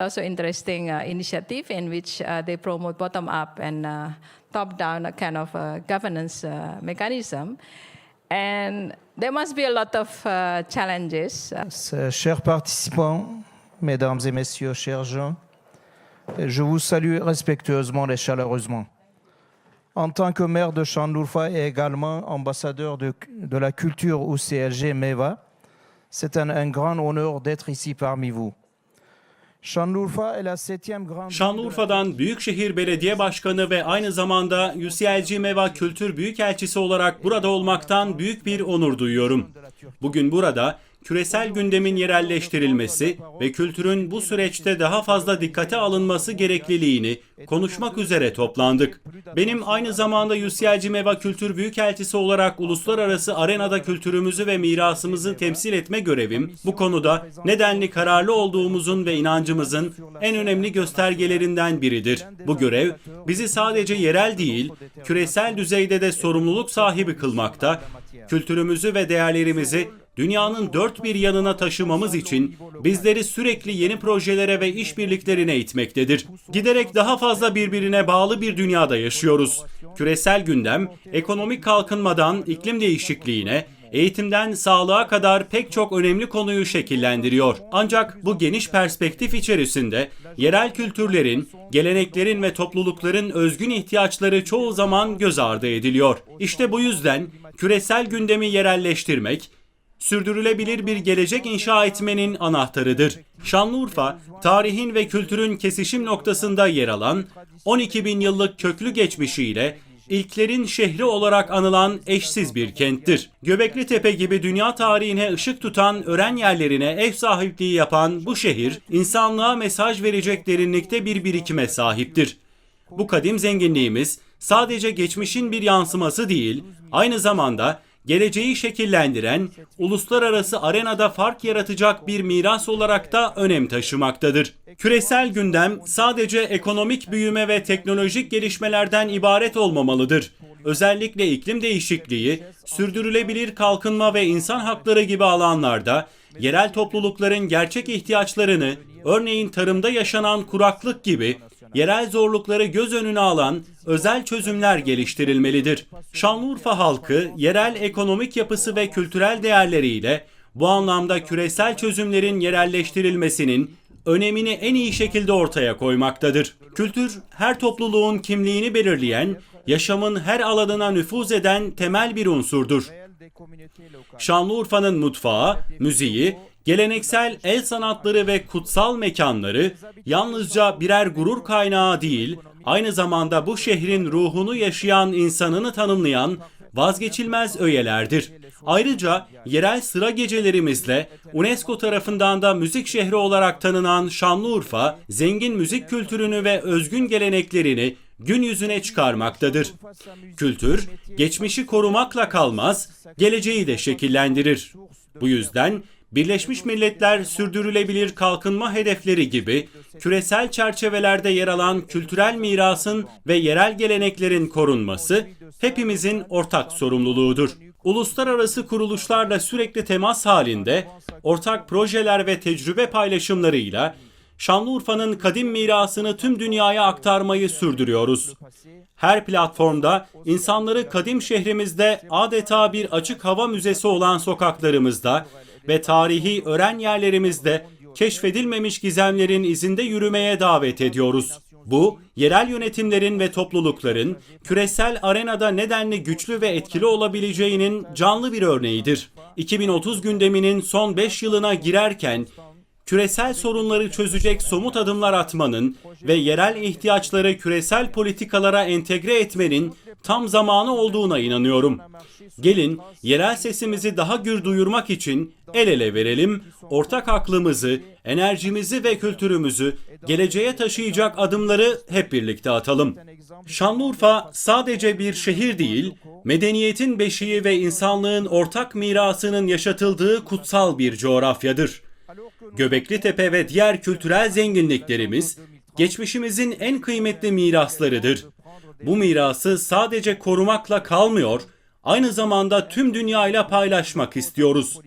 Also interesting uh, initiative in which uh, they promote bottom-up and uh, top-down kind of uh, governance uh, mechanism. And there must be a lot of uh, challenges. Chers participants, mesdames et messieurs, chers gens, je vous salue respectueusement et chaleureusement. En tant que maire de Chandourfa et également ambassadeur de, la culture au CLG MEVA, c'est un grand honneur d'être ici parmi vous. Şanlıurfa'dan Büyükşehir Belediye Başkanı ve aynı zamanda UCLG MEVA Kültür Büyükelçisi olarak burada olmaktan büyük bir onur duyuyorum. Bugün burada küresel gündemin yerelleştirilmesi ve kültürün bu süreçte daha fazla dikkate alınması gerekliliğini konuşmak üzere toplandık. Benim aynı zamanda UCLG MEVA Kültür Büyükelçisi olarak uluslararası arenada kültürümüzü ve mirasımızı temsil etme görevim bu konuda nedenli kararlı olduğumuzun ve inancımızın en önemli göstergelerinden biridir. Bu görev bizi sadece yerel değil, küresel düzeyde de sorumluluk sahibi kılmakta, kültürümüzü ve değerlerimizi dünyanın dört bir yanına taşımamız için bizleri sürekli yeni projelere ve işbirliklerine itmektedir. Giderek daha fazla birbirine bağlı bir dünyada yaşıyoruz. Küresel gündem, ekonomik kalkınmadan iklim değişikliğine, eğitimden sağlığa kadar pek çok önemli konuyu şekillendiriyor. Ancak bu geniş perspektif içerisinde yerel kültürlerin, geleneklerin ve toplulukların özgün ihtiyaçları çoğu zaman göz ardı ediliyor. İşte bu yüzden küresel gündemi yerelleştirmek, sürdürülebilir bir gelecek inşa etmenin anahtarıdır. Şanlıurfa, tarihin ve kültürün kesişim noktasında yer alan 12 bin yıllık köklü geçmişiyle ilklerin şehri olarak anılan eşsiz bir kenttir. Göbekli Tepe gibi dünya tarihine ışık tutan öğren yerlerine ev sahipliği yapan bu şehir, insanlığa mesaj verecek derinlikte bir birikime sahiptir. Bu kadim zenginliğimiz sadece geçmişin bir yansıması değil, aynı zamanda geleceği şekillendiren, uluslararası arenada fark yaratacak bir miras olarak da önem taşımaktadır. Küresel gündem sadece ekonomik büyüme ve teknolojik gelişmelerden ibaret olmamalıdır. Özellikle iklim değişikliği, sürdürülebilir kalkınma ve insan hakları gibi alanlarda yerel toplulukların gerçek ihtiyaçlarını, örneğin tarımda yaşanan kuraklık gibi yerel zorlukları göz önüne alan özel çözümler geliştirilmelidir. Şanlıurfa halkı yerel ekonomik yapısı ve kültürel değerleriyle bu anlamda küresel çözümlerin yerelleştirilmesinin önemini en iyi şekilde ortaya koymaktadır. Kültür her topluluğun kimliğini belirleyen, yaşamın her alanına nüfuz eden temel bir unsurdur. Şanlıurfa'nın mutfağı, müziği, geleneksel el sanatları ve kutsal mekanları yalnızca birer gurur kaynağı değil, aynı zamanda bu şehrin ruhunu yaşayan insanını tanımlayan vazgeçilmez öğelerdir. Ayrıca yerel sıra gecelerimizle UNESCO tarafından da müzik şehri olarak tanınan Şanlıurfa, zengin müzik kültürünü ve özgün geleneklerini gün yüzüne çıkarmaktadır. Kültür, geçmişi korumakla kalmaz, geleceği de şekillendirir. Bu yüzden Birleşmiş Milletler Sürdürülebilir Kalkınma Hedefleri gibi küresel çerçevelerde yer alan kültürel mirasın ve yerel geleneklerin korunması hepimizin ortak sorumluluğudur. Uluslararası kuruluşlarla sürekli temas halinde ortak projeler ve tecrübe paylaşımlarıyla Şanlıurfa'nın kadim mirasını tüm dünyaya aktarmayı sürdürüyoruz. Her platformda insanları kadim şehrimizde adeta bir açık hava müzesi olan sokaklarımızda ve tarihi öğren yerlerimizde keşfedilmemiş gizemlerin izinde yürümeye davet ediyoruz. Bu, yerel yönetimlerin ve toplulukların küresel arenada nedenli güçlü ve etkili olabileceğinin canlı bir örneğidir. 2030 gündeminin son 5 yılına girerken küresel sorunları çözecek somut adımlar atmanın ve yerel ihtiyaçları küresel politikalara entegre etmenin tam zamanı olduğuna inanıyorum. Gelin yerel sesimizi daha gür duyurmak için el ele verelim, ortak aklımızı, enerjimizi ve kültürümüzü geleceğe taşıyacak adımları hep birlikte atalım. Şanlıurfa sadece bir şehir değil, medeniyetin beşiği ve insanlığın ortak mirasının yaşatıldığı kutsal bir coğrafyadır. Göbekli Tepe ve diğer kültürel zenginliklerimiz geçmişimizin en kıymetli miraslarıdır. Bu mirası sadece korumakla kalmıyor, aynı zamanda tüm dünyayla paylaşmak istiyoruz.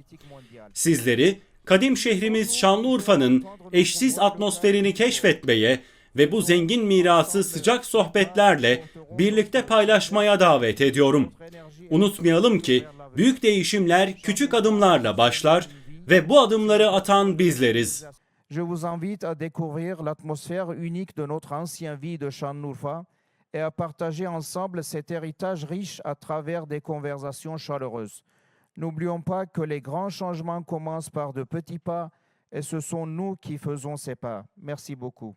Sizleri kadim şehrimiz Şanlıurfa'nın eşsiz atmosferini keşfetmeye ve bu zengin mirası sıcak sohbetlerle birlikte paylaşmaya davet ediyorum. Unutmayalım ki büyük değişimler küçük adımlarla başlar Je vous invite à découvrir l'atmosphère unique de notre ancien vie de Şanlıurfa et à partager ensemble cet héritage riche à travers des conversations chaleureuses. N'oublions pas que les grands changements commencent par de petits pas et ce sont nous qui faisons ces pas. Merci beaucoup.